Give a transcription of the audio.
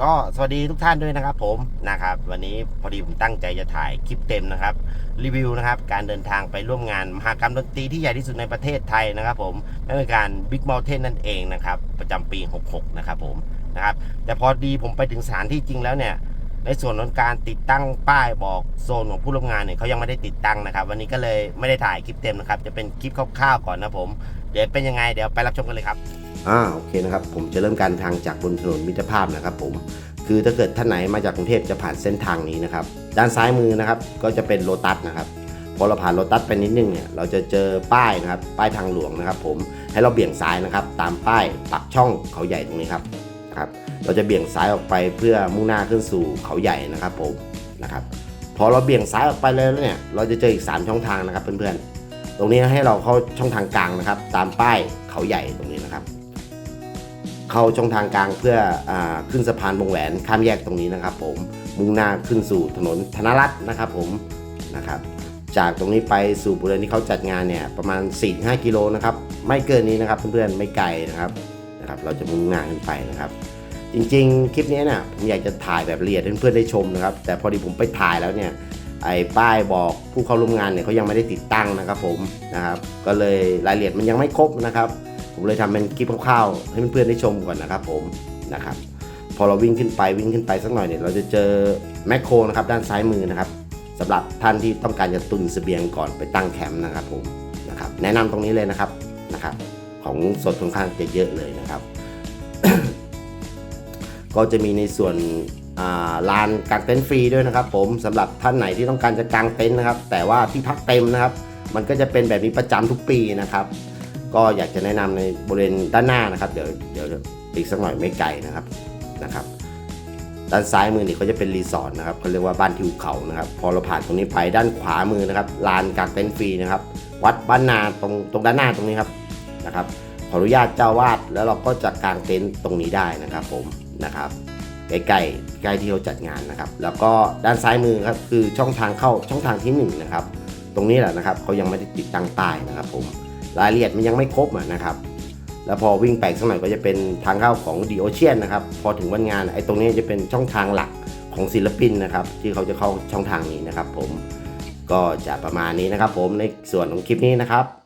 ก็สวัสดีทุกท่านด้วยนะครับผมนะครับ วันนี้พอดีผมตั้งใจจะถ่ายคลิปเต็มนะครับ รีวิวนะครับ การเดินทางไปร่วมงานมหากรรมดนตรีที่ใหญ่ที่สุดในประเทศไทยนะครับ ผมนั่นคือการ Big Mountain นั่นเองนะครับ ประจำปี 66 นะครับผมนะครับ แต่พอดีผมไปถึงสถานที่จริงแล้วเนี่ย ในส่วนของการติดตั้งป้ายบอกโซนของผู้ร่วมงานเนี่ยเขายังไม่ได้ติดตั้งนะครับ วันนี้ก็เลยไม่ได้ถ่ายคลิปเต็มนะครับ จะเป็นคลิปคร่าวๆก่อนนะผม เดี๋ยวเป็นยังไงเดี๋ยวไปรับชมกันเลยครับ อ่าโอเคนะครับผมจะเริ่มการทางจากบนถนนมิตรภาพนะครับผมคือถ้าเกิดท่านไหนมาจากกรุงเทพจะผ่านเส้นทางนี้นะครับด้านซ้ายมือนะครับก็จะเป็นโลตัสนะครับพอเราผ่านโลตัสไปนิดนึงเนี่ยเราจะเจอป้ายนะครับป้ายทางหลวงนะครับ ผมให้เราเบี่ยงซ้ายนะครับ ตามป้ายปักช่องเขาใหญ่ตรงนี้ครับนะครับเราจะเบี่ยงซ้ายออกไปเพื่อมุ่งหน้าขึ้นสู่เขาใหญ่นะครับผมนะครับพอเราเบี่ยงซ้ายออกไปเลยแล้วเนี่ยเราจะเจออีก 3 ช่องทางนะครับเพื่อนๆตรงนี้ให้เราเข้าช่องทางกลางนะครับ ตามป้ายเขาใหญ่ตรงนี้นะครับ เข้าช่องทางกลางเพื่ออขึ้นสะพานวงแหวนข้ามแยกตรงนี้นะครับ ผมมุ่งหน้าขึ้นสู่ถนนธนรัตน์นะครับ ผมนะครับ จากตรงนี้ไปสู่บริเวณที่เขาจัดงานเนี่ยประมาณ 4-5 กิโลนะครับไม่เกินนี้นะครับเพื่อนๆไม่ไกลนะครับนะครับ เราจะมุ่งหน้าขึ้นไปนะครับ จริงๆ คลิปนี้เนี่ยผมอยากจะถ่ายแบบละเอียดให้เพื่อนๆได้ชมนะครับ แต่พอดีผมไปถ่ายแล้วเนี่ยไอ้ป้ายบอกผู้เข้าร่วมงานเนี่ยเขายังไม่ได้ติดตั้งนะครับ ผมนะครับ ก็เลยรายละเอียดมันยังไม่ครบนะครับ ผมเลยทำเป็นคลิปคร่าวๆให้เพื่อนๆได้ชมก่อนนะครับผมนะครับพอเราวิ่งขึ้นไปวิ่งขึ้นไปสักหน่อยเนี่ยเราจะเจอแมคโครนะครับด้านซ้ายมือนะครับสำหรับท่านที่ต้องการจะตุนเสบียงก่อนไปตั้งแคมป์นะครับผมนะครับแนะนำตรงนี้เลยนะครับนะครับ ของสดค่อนข้างจะเยอะเลยนะครับ ก็จะมีในส่วนลานกางเต็นท์ฟรีด้วยนะครับ ผมสำหรับท่านไหนที่ต้องการจะกางเต็นท์นะครับ แต่ว่าที่พักเต็มนะครับ มันก็จะเป็นแบบนี้ประจำทุกปีนะครับ ก็อยากจะแนะนำในบริเวณด้านหน้านะครับ เดี๋ยวเดี๋ยวอีกสักหน่อยไม่ไกลนะครับนะครับ ด้านซ้ายมือนี่เขาจะเป็นรีสอร์ทนะครับเขาเรียกว่าบ้านทิวเขานะครับ พอเราผ่านตรงนี้ไปด้านขวามือนะครับลานกางเต็นท์ฟรีนะครับ วัดบ้านนาตรงตรงด้านหน้าตรงนี้ครับนะครับขออนุญาตเจ้าวาดแล้วเราก็จะกางเต็นท์ตรงนี้ได้นะครับผมนะครับใกล้ๆใกล้ที่เราจัดงานนะครับ แล้วก็ด้านซ้ายมือครับคือช่องทางเข้าช่องทางที่หนึ่งนะครับตรงนี้แหละนะครับเขายังไม่ได้ติดตั้งป้ายนะครับผม รายละเอียดมันยังไม่ครบนะครับ แล้วพอวิ่งไปอีกสักหน่อยก็จะเป็นทางเข้าของดีโอเชียนนะครับ พอถึงวันงานไอ้ตรงนี้จะเป็นช่องทางหลักของศิลปินนะครับ ที่เขาจะเข้าช่องทางนี้นะครับ ผมก็จะประมาณนี้นะครับ ผมในส่วนของคลิปนี้นะครับ